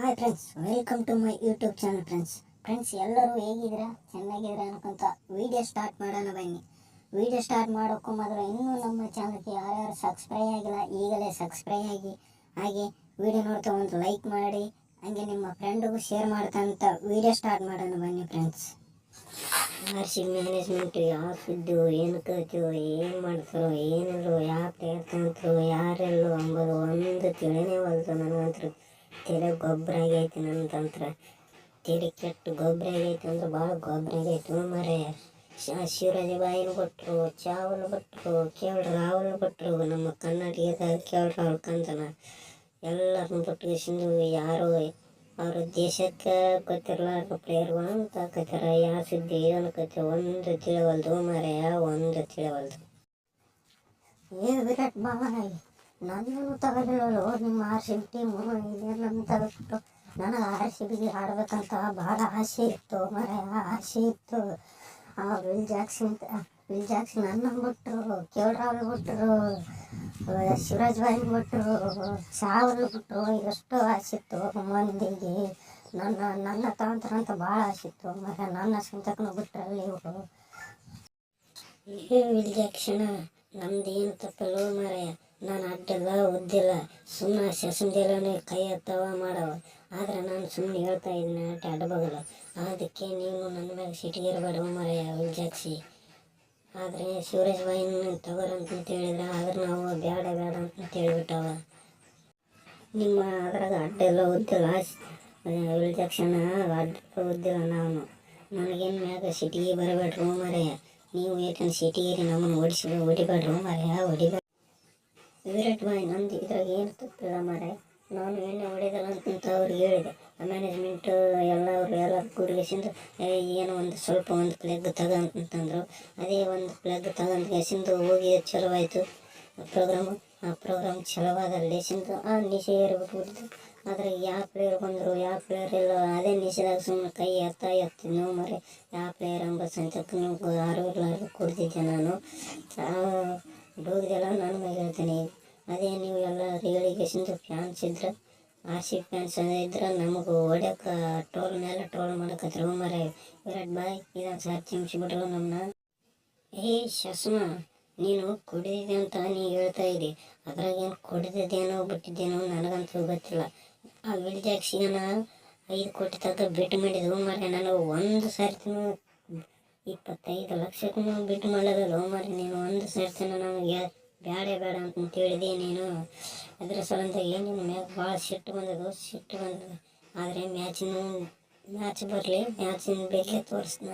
Hi friends welcome to my YouTube channel friends friends ಎಲ್ಲರೂ ಹೇಗಿದ್ದೀರಾ? ಚೆನ್ನಾಗಿದ್ದೀರಾ ಅನ್ಕೊಂತ ವೀಡಿಯೋ ಸ್ಟಾರ್ಟ್ ಮಾಡೋಣ ಬನ್ನಿ. ವಿಡಿಯೋ ಸ್ಟಾರ್ಟ್ ಮಾಡೋಕ್ಕೂ ಮೊದಲು ಇನ್ನೂ ನಮ್ಮ ಚಾನಲ್ಗೆ ಯಾರ್ಯಾರು ಸಬ್ಸ್ಕ್ರೈಬ್ ಆಗಿಲ್ಲ, ಈಗಲೇ ಸಬ್ಸ್ಕ್ರೈಬ್ ಆಗಿ, ಹಾಗೆ ವಿಡಿಯೋ ನೋಡ್ತಾ ಒಂದು ಲೈಕ್ ಮಾಡಿ, ಹಾಗೆ ನಿಮ್ಮ ಫ್ರೆಂಡಿಗೂ ಶೇರ್ ಮಾಡ್ತಾ ವೀಡಿಯೋ ಸ್ಟಾರ್ಟ್ ಮಾಡೋಣ ಬನ್ನಿ ಫ್ರೆಂಡ್ಸ್ ಆರ್ ಸಿ ಮ್ಯಾನೇಜ್ಮೆಂಟ್ ಯಾವ ಫುಡ್ಡು ಏನು ಕಲ್ತು ಏನು ಮಾಡ್ತಾರೋ ಏನಿಲ್ಲ ಯಾವ ಪ್ಲೇಯರ್ ತಂತರು ಯಾರೆಲ್ಲೋ ಅಂಬೋದು ಒಂದು ತಿಳಿನೇ ಹೊಲ್ತು ನನಗಂತೂ ತೆರೆ ಗೊಬ್ಬರ ಆಗೈತೆ ತಂತ್ರ. ತೆರೆ ಕೆಟ್ಟು ಗೊಬ್ಬರ ಆಗೈತೆ ಅಂದ್ರೆ ಭಾಳ ಗೊಬ್ಬರ ಆಗೈತೆ ಮರೆ ಶಿವರಾಜ ಬಾಯಿನ ಕೊಟ್ಟರು ಚಾವಲ್ ಕೊಟ್ಟರು ಕೇಳ ರಾವಲ್ ಕೊಟ್ಟರು ನಮ್ಮ ಕನ್ನಡಿಗ ಕೇಳ ರಾವಲ್ ಕಂದನ. ಎಲ್ಲರನ್ನ ಬಿಟ್ಟು ಯಾರು ಅವ್ರ ದೇಶಕ್ಕೆ ಗೊತ್ತಿರಲಾರ್ದ ಪ್ಲೇಯರ್ಗಳು ಅಂತ ಕತ್ತಾರ ಯಾವ ಸುದ್ದಿ ಏನು ಕತ್ತೆ ಒಂದು ತಿಳಿವಲ್ದು ಮರೆಯ ಒಂದು ತಿಳಿವಲ್ದು. ಏನು ವಿರಾಟ್ ಬಾಬನ ನನ್ನನ್ನು ತಗೊಳ್ಳಿಲ್ಲ ನಿಮ್ಮ ಆರ್ ಸಿ ಬಿ ಟೀಮು ಇದನ್ನು ತೆಗೆದ್ಬಿಟ್ಟು ನನಗೆ ಆರ್ ಸಿ ಬಿಗೆ ಆಡ್ಬೇಕಂತ ಭಾಳ ಆಸೆ ಇತ್ತು, ಮರೆ ಆಸೆ ಇತ್ತು. ಆ ವಿಲ್ ಜಾಕ್ಸನ್ ವಿಲ್ ಜಾಕ್ಸನ್ ನನ್ನ ಬಿಟ್ಟರು ಕೇಳ್ರಾವ್ ಬಿಟ್ಟರು ಶಿವರಾಜ್ ಬಾಯಿ ಬಿಟ್ಟರು ಸಾವಲ್ ಬಿಟ್ಟರು ಎಷ್ಟು ಆಸಿತ್ತು ಮಂದಿಗೆ. ನನ್ನ ನನ್ನ ತಗೊಂತಾರ ಅಂತ ಭಾಳ ಆಸಿತ್ತು ಮರ, ನನ್ನ ಸ್ವಂತಕ್ಕೂ ಬಿಟ್ಟರಲ್ಲಿ ಇವರು. ಏ ವಿಲ್ ಜಾಕ್ಷಣ ನಮ್ದು ಏನು ತಪ್ಪಲ್ಲ ಮಾರಾಯ ನಾನು ಅಡ್ಡಿಲ್ಲ ಉದ್ದಿಲ್ಲ. ಸುಮ್ಮನೆ ಸೆಸಂದಿಲ್ಲನೆ ಕೈ ಎತ್ತವ ಮಾಡವ. ಆದ್ರೆ ನಾನು ಸುಮ್ಮನೆ ಹೇಳ್ತಾ ಇದ್ದೀನಿ ಅಡ್ಡ ಅಡ್ಬಗಲು ಅದಕ್ಕೆ ನೀವು ನನ್ನ ಮ್ಯಾಗ ಸಿಟಿಗಿರಬೇಡ ಮಾರಾಯ ವಿಲ್ಜಾಕ್ಸಿ ಆದರೆ ಶಿವರಾಜ್ ಬಾಯಿನ ತಗೋರಂತ ಹೇಳಿದ್ರೆ, ಆದ್ರೆ ನಾವು ಬೇಡ ಬೇಡ ಅಂತ ಹೇಳಿಬಿಟ್ಟವ. ನಿಮ್ಮ ಅದ್ರಾಗ ಅಡ್ಡ ಎಲ್ಲ ಉದ್ದಿಲ್ಲ. ವಿಲ್ಜಾಕ್ಷಣ ಅಡ್ಡ ಉದ್ದಿಲ್ಲ ನಾನು. ನನಗೇನು ಮ್ಯಾಗ ಸಿಟಿಗೆ ಬರಬೇಡ್ರು ಮಾರಾಯ. ನೀವು ಏಕಂದ್ರೆ ಸಿಟಿಗೆ ನಮ್ಮನ್ನು ಓಡಿಸಿ ಹೊಡಿಬೇಡ್ರು ಮಾರಾಯ ಹೊಡಿಬೇಡ ವಿರಾಟ್ ಬಾಯ್ ನಂದು ಇದ್ರಾಗ ಏನು ತಪ್ಪಿಲ್ಲ ಮಾರೆ ನಾನು ಎಣ್ಣೆ ಹೊಡೆದಲ್ಲ ಅಂತ ಅವ್ರಿಗೆ ಹೇಳಿದೆ. ಮ್ಯಾನೇಜ್ಮೆಂಟು ಎಲ್ಲ ಅವರು ಎಲ್ಲ ಕೂಡಿಗೆಸಿಂದು ಏನೋ ಒಂದು ಸ್ವಲ್ಪ ಒಂದು ಪ್ಲಗ್ ತಗೊಂತಂದ್ರು ಅದೇ ಒಂದು ಪ್ಲಗ್ ತಗೊಂಡ್ಗೆಸಿಂದು ಹೋಗಿ ಚಲೋ ಆಯಿತು ಪ್ರೋಗ್ರಾಮು ಆ ಪ್ರೋಗ್ರಾಮ್ ಚಲೋವಾದ ಲೇಸಿಂದು ಆ ನಿಶೆ ಏರ್ಬಿಟ್ಟು ಆದರೆ ಯಾವ ಪ್ಲೇಯರ್ ಬಂದರು ಯಾವ ಪ್ಲೇಯರ್ ಇಲ್ಲ, ಅದೇ ನಿಶೆದಾಗ ಸುಮ್ಮನೆ ಕೈ ಎತ್ತ ಎತ್ತಿದ್ನು ಮರೆ ಯಾವ ಪ್ಲೇಯರ್ ಎಂಬ ಸಂತಕ್ಕೆ ಇರ್ಲಾರ್ದು ಕೊಡ್ತಿದ್ದೆ ನಾನು. ಡೋಗಿದೆಲ್ಲ ನಾನು ಮೇಲೆ ಹೇಳ್ತೀನಿ. ಅದೇ ನೀವು ಎಲ್ಲ ರಿಯಲಿಗೇಷನ್ದು ಫ್ಯಾನ್ಸ್ ಇದ್ರೆ ಆರ್ ಸಿ ಫ್ಯಾನ್ಸ್ ಇದ್ರೆ ನಮಗೆ ಹೊಡ್ಯಕ್ಕೆ ಟೋಲ್ ಮೇಲೆ ಟೋಲ್ ಮಾಡಕತ್ರು. ಮರೆ ವಿರಾಟ್ ಬಾಯ್ ಇದನ್ನು ಸರ್ ಚಿಮ್ಸಿಬಿಟ್ರು ನಮ್ಮನ್ನ ಏ ಶಸ್ಮ, ನೀನು ಕುಡಿದಿದೆ ಅಂತ ನೀ ಹೇಳ್ತಾ ಇದ್ದಿ. ಅದ್ರಾಗೇನು ಕುಡಿದಿದ್ದೇನೋ ಬಿಟ್ಟಿದ್ದೇನೋ ನನಗಂತೂ ಗೊತ್ತಿಲ್ಲ. ಆ ವಿಲ್ಜಾಕ್ಸಿಗನ ಐದು ಕೋಟಿ ತಗ ಬಿಟ್ಟು ಮಾಡಿದ್ವು ಮರೆ ನಾನು ಒಂದು ಸರ್ತಿನೂ ಇಪ್ಪತ್ತೈದು ಲಕ್ಷಕ್ಕೂ ಬಿಟ್ಟು ಮಾಡೋದಲ್ಲ ಮರೆ ನೀನು ಒಂದು ಸರ್ತಿನ ನಮಗೆ ಬೇಡ ಬೇಡ ಅಂತ ಹೇಳಿದೆ ನೀನು. ಅದರ ಸಲಂತ ಏನು ಮ್ಯಾಗ ಭಾಳ ಸಿಟ್ಟು ಬಂದದು ಸಿಟ್ಟು ಬಂದದು. ಆದರೆ ಮ್ಯಾಚಿನ ಮ್ಯಾಚ್ ಬರಲಿ ಮ್ಯಾಚಿನ ಬೇಕೇ ತೋರಿಸ್ತೀನಿ